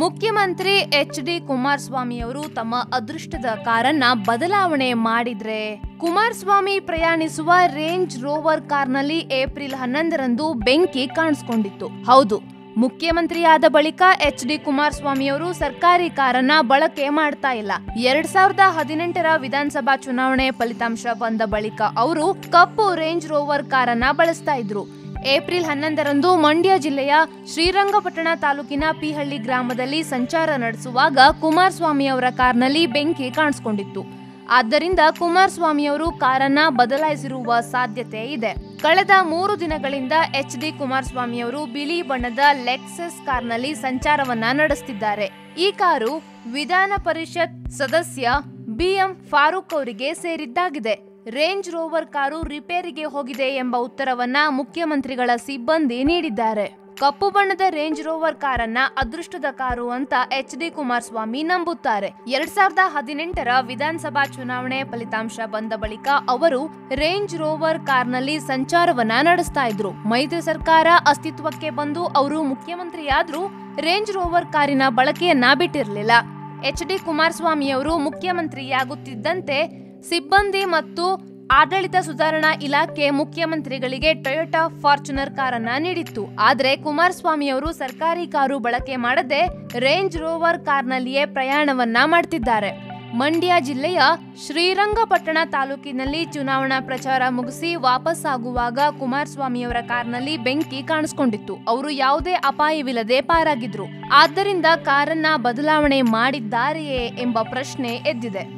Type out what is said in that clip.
ಮುಖ್ಯಮಂತ್ರಿ H D ಕುಮಾರಸ್ವಾಮಿಯವರು ತಮ್ಮ ಅದೃಷ್ಟದ ಕಾರನ್ನ ಬದಲಾವಣೆ ಮಾಡಿದ್ರೆ? ಕುಮಾರಸ್ವಾಮಿ ಪ್ರಯಾಣಿಸುವ ರೇಂಜ್ ರೋವರ್ ಕಾರ್ನಲ್ಲಿ ಏಪ್ರಿಲ್ ಹನ್ನೊಂದರಂದು ಬೆಂಕಿ ಕಾಣಿಸ್ಕೊಂಡಿತ್ತು. ಹೌದು, ಮುಖ್ಯಮಂತ್ರಿಯಾದ ಬಳಿಕ ಎಚ್ ಡಿ ಕುಮಾರಸ್ವಾಮಿಯವರು ಸರ್ಕಾರಿ ಕಾರನ್ನ ಬಳಕೆ ಮಾಡ್ತಾ ಇಲ್ಲ. ಎರಡ್ ಸಾವಿರದ ಹದಿನೆಂಟರ ವಿಧಾನಸಭಾ ಚುನಾವಣೆ ಫಲಿತಾಂಶ ಬಂದ ಬಳಿಕ ಅವರು ಕಪ್ಪು ರೇಂಜ್ ರೋವರ್ ಕಾರನ್ನ ಬಳಸ್ತಾ ಇದ್ರು. ಏಪ್ರಿಲ್ ಹನ್ನೊಂದರಂದು ಮಂಡ್ಯ ಜಿಲ್ಲೆಯ ಶ್ರೀರಂಗಪಟ್ಟಣ ತಾಲೂಕಿನ ಪಿಹಳ್ಳಿ ಗ್ರಾಮದಲ್ಲಿ ಸಂಚಾರ ನಡೆಸುವಾಗ ಕುಮಾರಸ್ವಾಮಿ ಅವರ ಕಾರ್ನಲ್ಲಿ ಬೆಂಕಿ ಕಾಣಿಸಿಕೊಂಡಿತ್ತು. ಆದ್ದರಿಂದ ಕುಮಾರಸ್ವಾಮಿಯವರು ಕಾರನ್ನ ಬದಲಾಯಿಸಿರುವ ಸಾಧ್ಯತೆ ಇದೆ. ಕಳೆದ ಮೂರು ದಿನಗಳಿಂದ ಎಚ್ ಡಿ ಕುಮಾರಸ್ವಾಮಿಯವರು ಬಿಳಿ ಬಣ್ಣದ ಲೆಕ್ಸಸ್ ಕಾರ್ನಲ್ಲಿ ಸಂಚಾರವನ್ನ ನಡೆಸುತ್ತಿದ್ದಾರೆ ಈ ಕಾರು ವಿಧಾನ ಪರಿಷತ್ ಸದಸ್ಯ ಬಿಎಂ ಫಾರೂಕ್ ಅವರಿಗೆ ಸೇರಿದ್ದಾಗಿದೆ. ರೇಂಜ್ ರೋವರ್ ಕಾರು ರಿಪೇರಿಗೆ ಹೋಗಿದೆ ಎಂಬ ಉತ್ತರವನ್ನ ಮುಖ್ಯಮಂತ್ರಿಗಳ ಸಿಬ್ಬಂದಿ ನೀಡಿದ್ದಾರೆ. ಕಪ್ಪು ಬಣ್ಣದ ರೇಂಜ್ ರೋವರ್ ಕಾರನ್ನ ಅದೃಷ್ಟದ ಕಾರು ಅಂತ ಎಚ್ ಡಿ ಕುಮಾರಸ್ವಾಮಿ ನಂಬುತ್ತಾರೆ. ಎರಡ್ ಸಾವಿರದ ಹದಿನೆಂಟರ ವಿಧಾನಸಭಾ ಚುನಾವಣೆ ಫಲಿತಾಂಶ ಬಂದ ಬಳಿಕ ಅವರು ರೇಂಜ್ ರೋವರ್ ಕಾರ್ನಲ್ಲಿ ಸಂಚಾರವನ್ನ ನಡೆಸ್ತಾ ಇದ್ರು. ಮೈತ್ರಿ ಸರ್ಕಾರ ಅಸ್ತಿತ್ವಕ್ಕೆ ಬಂದು ಅವರು ಮುಖ್ಯಮಂತ್ರಿಯಾದ್ರೂ ರೇಂಜ್ ರೋವರ್ ಕಾರಿನ ಬಳಕೆಯನ್ನ ಬಿಟ್ಟಿರಲಿಲ್ಲ. ಎಚ್ ಡಿ ಕುಮಾರಸ್ವಾಮಿಯವರು ಮುಖ್ಯಮಂತ್ರಿಯಾಗುತ್ತಿದ್ದಂತೆ ಸಿಬ್ಬಂದಿ ಮತ್ತು ಆಡಳಿತ ಸುಧಾರಣಾ ಇಲಾಖೆ ಮುಖ್ಯಮಂತ್ರಿಗಳಿಗೆ ಟೊಯೋಟಾ ಫಾರ್ಚುನರ್ ಕಾರನ್ನ ನೀಡಿತ್ತು. ಆದರೆ ಕುಮಾರಸ್ವಾಮಿಯವರು ಸರ್ಕಾರಿ ಕಾರು ಬಳಕೆ ಮಾಡದೆ ರೇಂಜ್ ರೋವರ್ ಕಾರ್ನಲ್ಲಿಯೇ ಪ್ರಯಾಣವನ್ನ ಮಾಡ್ತಿದ್ದಾರೆ. ಮಂಡ್ಯ ಜಿಲ್ಲೆಯ ಶ್ರೀರಂಗಪಟ್ಟಣ ತಾಲೂಕಿನಲ್ಲಿ ಚುನಾವಣಾ ಪ್ರಚಾರ ಮುಗಿಸಿ ವಾಪಸ್ ಆಗುವಾಗ ಕುಮಾರಸ್ವಾಮಿ ಅವರ ಕಾರ್ನಲ್ಲಿ ಬೆಂಕಿ ಕಾಣಿಸ್ಕೊಂಡಿತ್ತು. ಅವರು ಯಾವುದೇ ಅಪಾಯವಿಲ್ಲದೆ ಪಾರಾಗಿದ್ರು. ಆದ್ದರಿಂದ ಕಾರನ್ನ ಬದಲಾವಣೆ ಮಾಡಿದ್ದಾರೆಯೇ ಎಂಬ ಪ್ರಶ್ನೆ ಎದ್ದಿದೆ.